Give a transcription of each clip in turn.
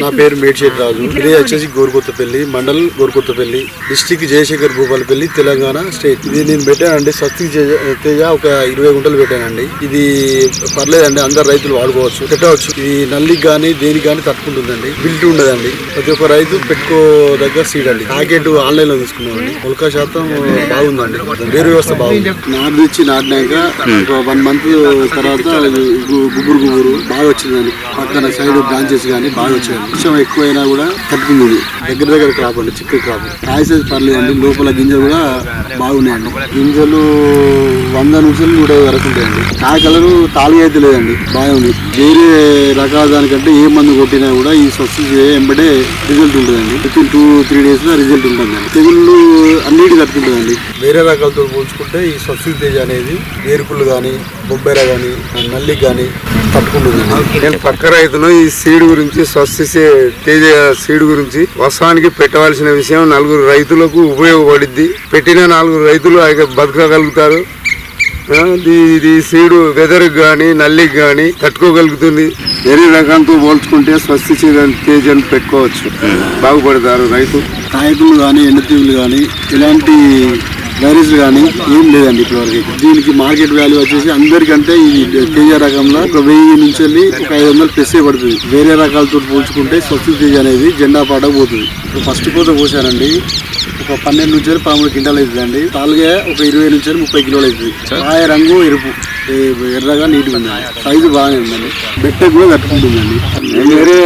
నా పేరు మేడ్చేటి రాజు. ఇది వచ్చేసి గోరుకొత్తపల్లి మండల్ గోరుకొత్తపల్లి డిస్టిక్ జయశేఖర్ భూపాలపల్లి తెలంగాణ స్టేట్. ఇది నేను పెట్టానండి స్వస్తిక్ తేజ- తేజ ఒక ఇరవై గుంటలు పెట్టానండి. ఇది పర్లేదండి అందరు రైతులు వాడుకోవచ్చు పెట్టవచ్చు. ఇది నల్లికి కానీ దేనికి కానీ తట్టుకుంటుందండి. బిల్ట్ ఉండదండి. ప్రతి ఒక్క రైతు పెట్టుకోదగ్గ సీడ్ అండి. ప్యాకెట్ ఆన్లైన్లో తీసుకున్నామండి. మొలక శాతం బాగుందండి. వేరు వ్యవస్థ బాగుంది. నాటు ఇచ్చి నాటినాక ఒక వన్ మంత్ తర్వాత గుబురు గుబురు బాగా వచ్చిందండి. పక్కన సైడ్ బ్రాంచెస్ కానీ బాగా వచ్చాయి వర్షం ఎక్కువైనా కూడా తట్టుకుంది దగ్గర దగ్గర క్రాప్ అండి చిక్కు క్రాప్ కాయసేది సైజ్ పర్లేదండి లోపల గింజలు కూడా బాగున్నాయండి. గింజలు వంద నుంచి నూట వరకు ఉంటాయండి. కాయ కలరు తాళి అయితే లేదండి బాగుంది వేరే రకాల దానికంటే ఏ మందు కొట్టినా కూడా ఈ స్వచ్ఛ వెంబడే రిజల్ట్ ఉంటుందండి. విత్ టూ త్రీ డేస్లో రిజల్ట్ ఉంటుందండి. తెగుళ్ళు అన్నిటి తట్టుకుంటుందండి. వేరే రకాలతో పోల్చుకుంటే ఈ స్వచ్ఛ తేజ అనేది వేరుకులు కానీ బొబ్బెర కానీ నల్లి కానీ నేను పక్క రైతును ఈ సీడ్ గురించి స్వస్తి తేజ సీడ్ గురించి వర్షానికి పెట్టవలసిన విషయం నలుగురు రైతులకు ఉపయోగపడిద్ది. పెట్టిన నాలుగు రైతులు ఆయన బతకగలుగుతారు. ఇది సీడు వెదర్కి కానీ నల్లికి కానీ తట్టుకోగలుగుతుంది. వేరే రకంతో పోల్చుకుంటే స్వస్తి తేజను పెట్టుకోవచ్చు. బాగుపడతారు రైతు. కాయకులు కానీ ఎండతీవులు కానీ ఇలాంటి వైరస్ కానీ ఏం లేదండి ఇప్పటివరకు. దీనికి మార్కెట్ వాల్యూ వచ్చేసి అందరికంటే ఈ తేజ రకంలో ఒక వెయ్యి నుంచి వెళ్ళి ఒక ఐదు వందలు ప్లస్ పడుతుంది. వేరే రకాలతో పోల్చుకుంటే స్వచ్ఛ తేజ అనేది జెండా పాట పోతుంది. ఇప్పుడు ఫస్ట్ కోత పోసానండి ఒక పన్నెండు నుంచి వెళ్ళి పదమూడు క్వింటాలు అవుతుందండి. తాలుగా ఒక ఇరవై నుంచి ముప్పై కిలోలు అవుతుంది. కాయ రంగు ఎరుపు. ఎర్రగా నీట్గా ఉంది సైజు బాగానే ఉందండి. బెట్టకు కూడా కట్టుకుంటుందండి. వేరే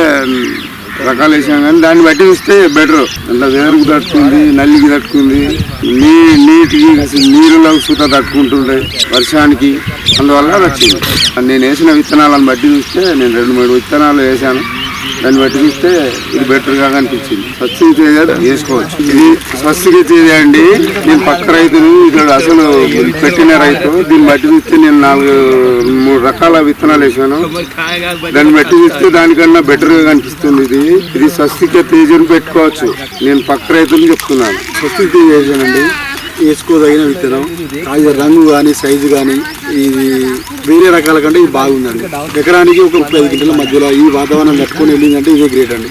రకాలు వేసాం కానీ దాన్ని బట్టి చూస్తే బెటర్ అంటే వేరుకు తట్టుకుంది నల్లికి తట్టుకుంది. నీ నీటికి నీరులో సుత తట్టుకుంటుండే వర్షానికి. అందువల్ల వచ్చింది నేను వేసిన విత్తనాలను బట్టి చూస్తే నేను రెండు మూడు విత్తనాలు వేసాను దాన్ని బట్టి చూస్తే ఇది బెటర్గా అనిపించింది. స్వచ్ఛ తేజ వేసుకోవచ్చు ఇది తేజ అండి నేను పక్క రైతులు ఇక్కడ అసలు పెట్టిన రైతు దీన్ని బట్టి నేను నాలుగు మూడు రకాల విత్తనాలు వేసాను. దాన్ని బట్టి చూస్తే దానికన్నా బెటర్గా కనిపిస్తుంది ఇది. ఇది స్వస్తిక తేజను పెట్టుకోవచ్చు. నేను పక్క రైతులు చెప్తున్నాను. స్వస్తి చేశానండి వేసుకోదగిన విత్తనం. అది రంగు కానీ సైజు కానీ ఇది వేరే రకాల కంటే ఇది బాగుందండి. ఎకరానికి ఒక ముప్పై ఐదు గంటల మధ్యలో ఈ వాతావరణం కట్టుకొని వెళ్ళిందంటే ఇదే గ్రేట్ అండి.